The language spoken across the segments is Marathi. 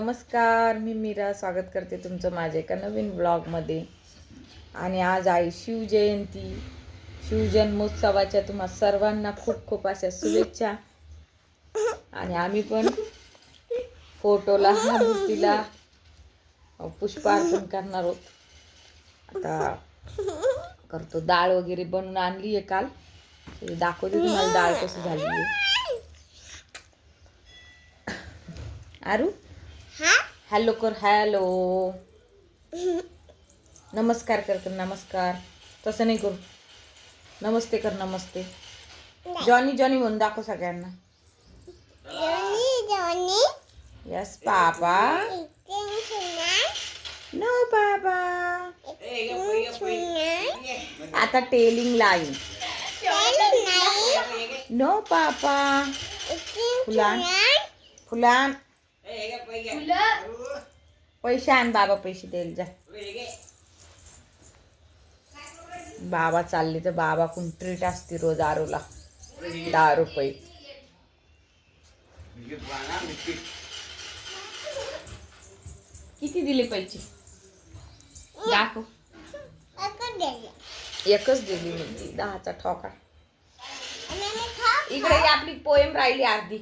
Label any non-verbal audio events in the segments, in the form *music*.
नमस्कार मी मीरा स्वागत करते तुमचं माझ्या एका नवीन ब्लॉगमध्ये आणि आज आहे शिवजयंती. शिवजन्मोत्सवाच्या तुम्हा सर्वांना खूप खूप अशा शुभेच्छा. आणि आम्ही पण फोटोला मूर्तीला पुष्पार्पण करणार आहोत. आता करतो डाळ वगैरे बनवून आणली आहे काल. दाखवते तुम्हाला डाळ कशी झाली आहे. आरू? हॅलो कर हॅलो नमस्कार कर कर नमस्कार. तसं नाही करू. नमस्ते कर नमस्ते. जॉनी जॉनी म्हणून दाखव सगळ्यांना. यस पापा नो पापा आता टेलिंग लाईन नो पापा फुलान फुलान पैसे. आण बाबा पैसे द्यायला जा. बाबा चालले तर बाबा कोण ट्रीट असते रोज आरोला दहा रुपये. किती दिले पैसे? दाखव. एकच दिली मी ती दहाचा ठोका. इकडे आपली पोएम राहिली अर्धी.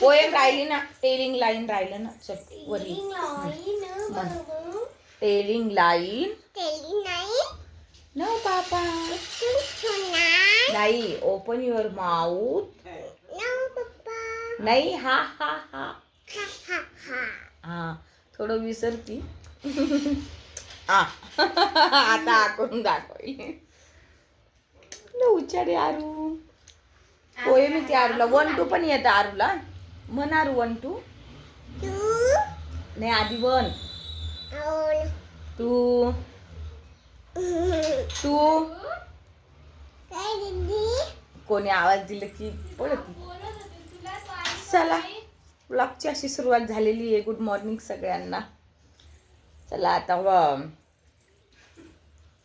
पोएम राहिली ना. टेलिंग लाईन राहिलं ना. चल वरली टेलिंग लाईन नो पापा नाही ओपन युअर माउथ नाही हा हा हा. हा थोडं विसरती हा *laughs* *laughs* आता आकून दाखवली. न उच्चारे आरू पोएम येते आरूला. वन टू पण येतं आरूला. म्हण आरू वन टू. नाही आधी वन. टू. टू. कोणी आवाज दिला की पळत चला ब्लॉगची अशी सुरुवात झालेली आहे. गुड मॉर्निंग सगळ्यांना. चला आता व-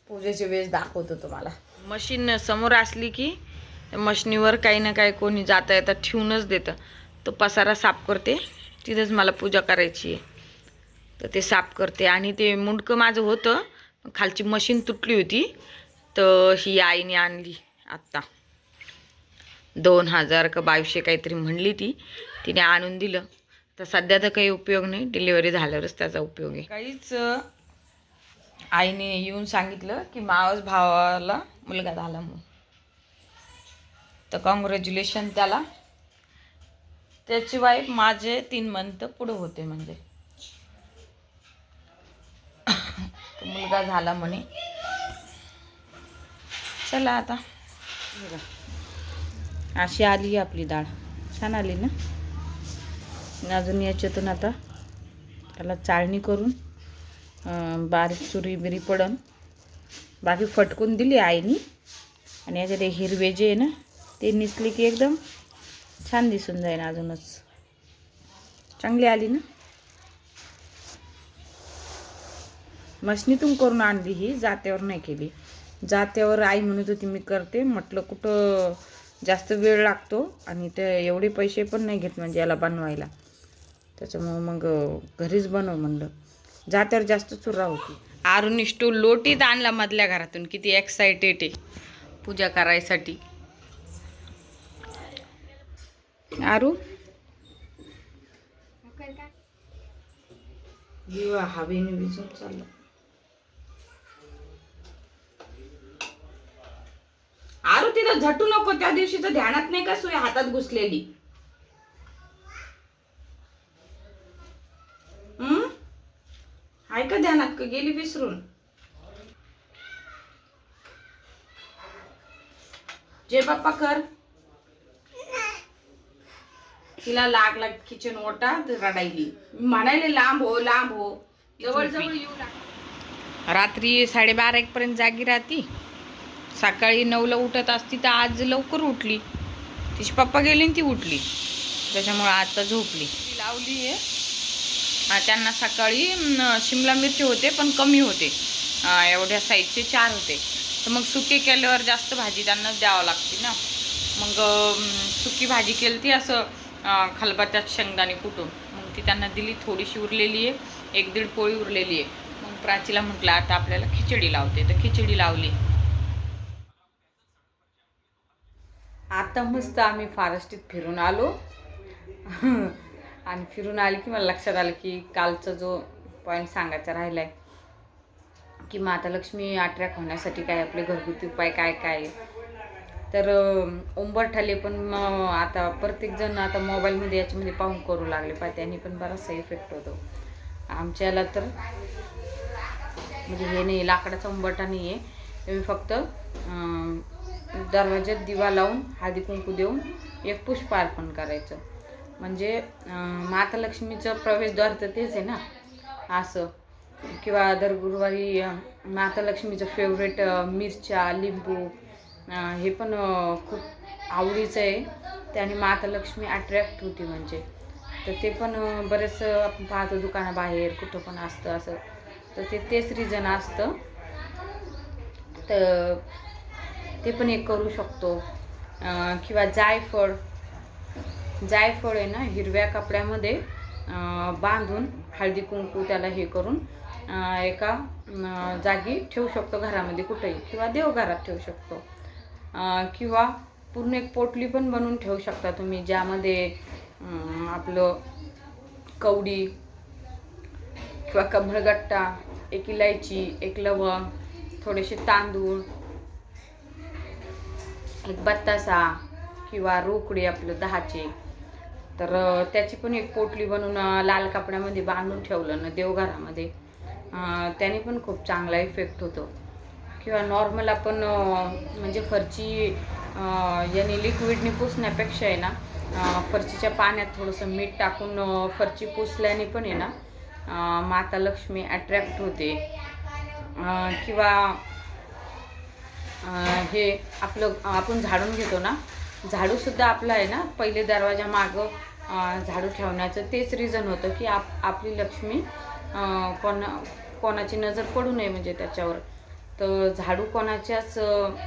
पूजेचे वेळेस दाखवतो तुम्हाला. मशीन समोर असली की मशीनीवर काही ना काही कोणी जाता येता ठेवूनच देतं. तो पसारा साफ करते. तिथंच मला पूजा करायची आहे. तर ते साफ करते. आणि ते मुंडकं माझं होतं. खालची मशीन तुटली होती. तर ही आईने आणली आत्ता. दोन हजार का बावीसशे काहीतरी म्हणली ती. तिने आणून दिलं. तर सध्या तर काही उपयोग नाही. डिलिव्हरी झाल्यावरच त्याचा उपयोग आहे. काहीच आईने येऊन सांगितलं की मावस भावाला मुलगा झाला म्हणून. तर कॉंग्रॅच्युलेशन त्याला. त्याची वाईफ माझे तीन मंथ पुढं होते म्हणजे. मुलगा झाला म्हणे. चला आता. अशी आली आपली डाळ. छान आली ना? अजून याच्यातून आता त्याला चाळणी करून बारीक चुरी बिरी पडन. बाकी फटकून दिली आईनी. आणि याच्यात हिरवे जे आहे ना ते निसले की एकदम छान दिसून जाईल अजूनच. चांगली आली ना? मशनीतून करून आणली ही जात्यावर नाही केली. जात्यावर आई म्हणत होती मी करते. म्हटलं कुठं जास्त वेळ लागतो आणि ते एवढे पैसे पण नाही घेत म्हणजे याला बनवायला. त्याच्यामुळं मग घरीच बनव म्हणलं. जात्यावर जास्त चुरा होती आरून लोटीत आणला मधल्या घरातून. किती एक्साइटेड आहे. पूजा करायसाठी. आरू? दिवा हवेने विजून चाललं. आरू तिथं झटू नको. त्या दिवशीच ध्यानात नाही का सुई हातात घुसलेली? हम्म आहे का ध्यानात? का गेली विसरून. जे बाप्पा कर. तिला लागला किचन ओटा रडायली. म्हणायले लांब हो लांब हो. जवळ जवळ येऊ लाग रात्री साडेबारा एक पर्यंत जागी राहती. सकाळी नऊला उठत असती तर आज लवकर उठली. तिचे पप्पा गेली ती उठली. त्याच्यामुळे आता झोपली. ती लावली आहे. त्यांना सकाळी शिमला मिरची होते पण कमी होते. एवढ्या साईजचे चार होते. तर मग सुके केल्यावर जास्त भाजी त्यांना द्यावं लागते ना. मग सुकी भाजी केली ती असं खलबत्त्यात शेंगदाणे कुटून. मग ती त्यांना दिली थोडीशी उरलेली आहे एक दीड पोळी उरलेली आहे. मग प्राचीला म्हटलं आता आपल्याला खिचडी लावते. तर खिचडी लावली. आता मस्त आम्ही फारस्टीत फिरून आलो. आणि फिरून आली की मला लक्षात आलं की कालचा जो पॉईंट सांगायचा राहिला आहे की माता लक्ष्मी आटऱ्या होण्यासाठी काय आपले घरगुती उपाय काय काय? तर उंबरठाले पण मग आता प्रत्येकजण आता मोबाईलमध्ये याच्यामध्ये पाहून करू लागले. पाहिजे त्यांनी पण बराचसा इफेक्ट होतो. आमच्याला तर म्हणजे हे नाही लाकडाचा उंबरठा नाही आहे. तुम्ही फक्त दरवाज्यात दिवा लावून हळदी कुंकू देऊन एक पुष्प अर्पण करायचं. म्हणजे मातालक्ष्मीचं माता लक्ष्मीचं प्रवेशद्वार तर तेच आहे ना? असं. किंवा दर गुरुवारी मातालक्ष्मीचं माता लक्ष्मीचं फेवरेट मिरच्या लिंबू हे पण खूप आवडीचं आहे. त्याने माता लक्ष्मी अट्रॅक्ट होती म्हणजे. तर ते पण अं, बरेच आपण पाहतो दुकानाबाहेर कुठं पण असतं असं. तर ते तेच रिझन असतं. तर ते पण एक करू शकतो. किंवा जायफळ. जायफळ आहे ना हिरव्या कपड्यामध्ये बांधून हळदी कुंकू त्याला हे करून एका जागी ठेवू शकतो घरामध्ये कुठेही. किंवा देवघरात ठेवू शकतो. किंवा पूर्ण एक पोटली पण बनवून ठेवू शकता तुम्ही ज्यामध्ये आपलं कवडी किंवा कमळगट्टा एक इलायची एक लवंग थोडेसे तांदूळ एक बत्तासा किंवा रोकडे आपलं दहाचे. तर त्याची पण एक पोटली बनवून लाल कपड्यामध्ये बांधून ठेवलं ना देवघरामध्ये त्याने पण खूप चांगला इफेक्ट होतो. किंवा नॉर्मल आपण म्हणजे फरची याने लिक्विडने पुसण्यापेक्षा आहे ना फरचीच्या पाण्यात थोडंसं मीठ टाकून फरची पुसल्याने पण आहे ना माता लक्ष्मी अट्रॅक्ट होते. किंवा हे आपलं आपण झाडून घेतो ना झाडूसुद्धा आपलं आहे ना पहिले दरवाजा मागं झाडू ठेवण्याचं तेच रिझन होतं की आप आपली लक्ष्मी कोणा कोणाची नजर पडू नये म्हणजे त्याच्यावर. तर झाडू कोणाच्याच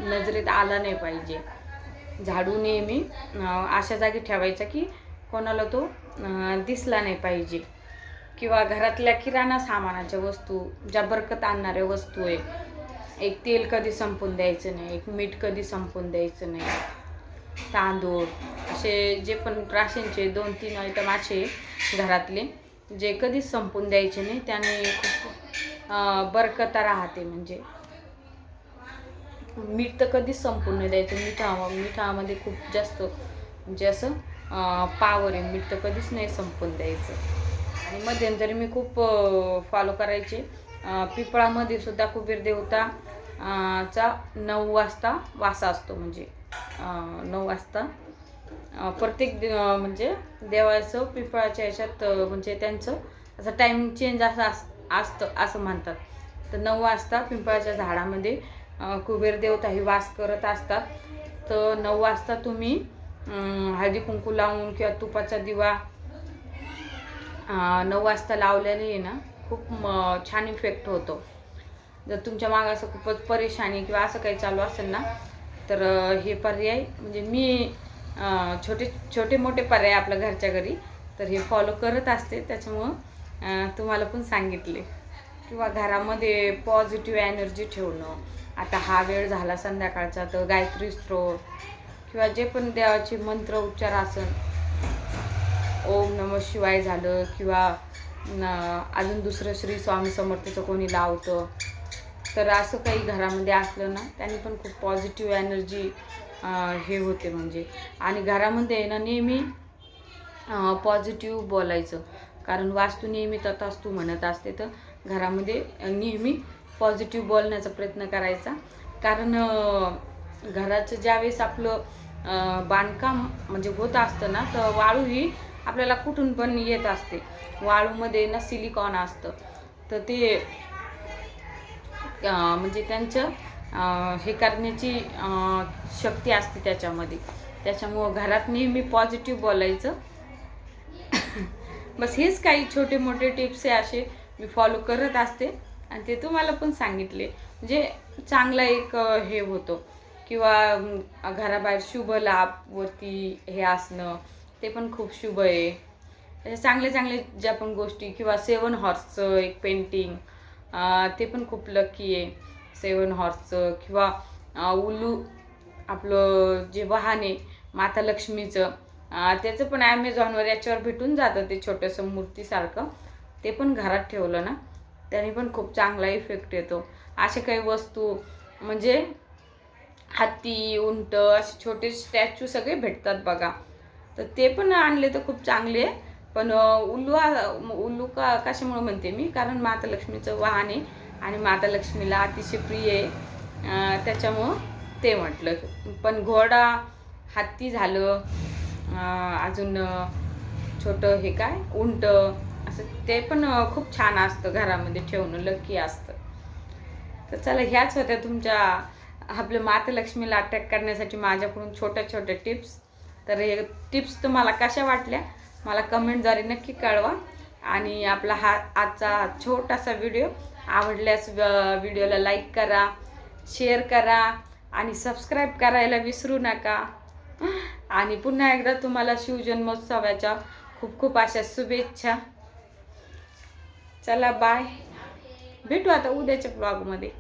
नजरेत आला नाही पाहिजे. झाडू नेहमी अशा जागी ठेवायचा की कोणाला तो दिसला नाही पाहिजे. किंवा घरातल्या किराणा सामानाच्या वस्तू ज्या बरकत आणणाऱ्या वस्तू आहे एक तेल कधी संपून द्यायचं नाही एक मीठ कधी संपून द्यायचं नाही. तांदूळ असे जे पण राशनचे दोन तीन आयटम असे घरातले जे कधीच संपून द्यायचे नाही त्याने खूप बरकता राहते म्हणजे. मीठ तर कधीच संपून नाही द्यायचं. मिठा मिठामध्ये खूप जास्त म्हणजे असं पावर आहे. मीठ तर कधीच नाही संपून द्यायचं. आणि मध्यंतरी मी खूप फॉलो करायचे. पिपळामध्ये सुद्धा कुबेर देवता चा नऊ वाजता वासा असतो म्हणजे नऊ वाजता. प्रत्येक म्हणजे देवाचं पिपळाच्या ह्याच्यात म्हणजे त्यांचं असं टाईम चेंज असं अस असतं असं म्हणतात. तर नऊ वाजता पिंपळाच्या झाडामध्ये कुबेर देवता ही वास करत असतात. तर नऊ वाजता तुम्ही हळदी कुंकू लावून किंवा तुपाचा दिवा नऊ वाजता लावल्याने आहे ना खूप म- छान इफेक्ट होतो. जर तुमच्या मागं असं खूपच परेशानी किंवा असं काही चालू असेल ना तर हे पर्याय म्हणजे मी छोटे छोटे मोठे पर्याय आपल्या घरच्या घरी तर हे फॉलो करत असते. त्याच्यामुळं तुम्हाला पण सांगितले. किंवा घरामध्ये पॉझिटिव्ह एनर्जी ठेवणं आता हा वेळ झाला संध्याकाळचा तर गायत्री स्त्रोत किंवा जे पण देवाचे मंत्र उच्चार आसन ओम नम शिवाय झालं किंवा अजून दुसरं श्री स्वामी समर्थचं कोणी लावतं तर असं काही घरामध्ये असलं ना त्यांनी पण खूप पॉझिटिव्ह एनर्जी हे होते म्हणजे. आणि घरामध्ये आहे ना नेहमी पॉझिटिव्ह बोलायचं. कारण वास्तू नेहमी तथास्तू म्हणत असते तर घरामध्ये नेहमी पॉझिटिव्ह बोलण्याचा प्रयत्न करायचा. कारण घराचं ज्यावेळेस आपलं बांधकाम म्हणजे होत असतं ना तर वाळू ही आपल्याला कुठून पण येत असते. वाळूमध्ये ना सिलिकॉन असतं. तर ते म्हणजे त्यांचं हे करण्याची शक्ती असते त्याच्यामध्ये. त्याच्यामुळं घरात नेहमी पॉझिटिव्ह बोलायचं. *coughs* बस हेच काही छोटे मोठे टिप्स आहे असे मी फॉलो करत असते. आणि ते तुम्हाला पण सांगितले. म्हणजे चांगला एक हे होतो. किंवा घराबाहेर शुभ लाभवरती हे असणं ते पण खूप शुभ आहे. अशा चांगले चांगले ज्या पण गोष्टी किंवा सेवन हॉर्सचं एक पेंटिंग ते पण खूप लकी आहे. सेवन हॉर्सचं किंवा उलू आपलं जे वाहन आहे माता लक्ष्मीचं त्याचं पण ॲमेझॉनवर याच्यावर भेटून जातं ते छोटंसं मूर्तीसारखं. ते पण घरात ठेवलं ना. त्याने पण खूप चांगला इफेक्ट येतो. असे काही वस्तू म्हणजे हत्ती उंट असे छोटे स्टॅच्यू सगळे भेटतात बघा. तर ते पण आणले तर खूप चांगले. आहे पण अं, उल्लू उल्लू का कशामुळे म्हणते मी? कारण माता लक्ष्मीचं वाहन आहे आणि माता लक्ष्मीला अतिशय प्रिय आहे. त्याच्यामुळं ते म्हटलं. पण घोडा हत्ती झालं अजून छोटं हे काय? उंट असं. ते पण खूप छान असतं घरामध्ये ठेवणं लकी असतं. तर चला ह्याच होत्या तुमच्या आपल्या मातलक्ष्मीला अटॅक करण्यासाठी माझ्याकडून छोट्या छोट्या टिप्स तर हे टिप्स तुम्हाला कशा वाटल्या? मला कमेंटद्वारे नक्की कळवा. आणि आपला हा आजचा छोटासा व्हिडिओ आवडल्यास व- व्हिडिओला लाईक करा शेअर करा आणि सबस्क्राईब करायला विसरू नका. आणि पुन्हा एकदा तुम्हाला शिवजन्मोत्सवाच्या खूप खूप अशा शुभेच्छा. चला बाय. भेटू आता उद्याच्या ब्लॉगमध्ये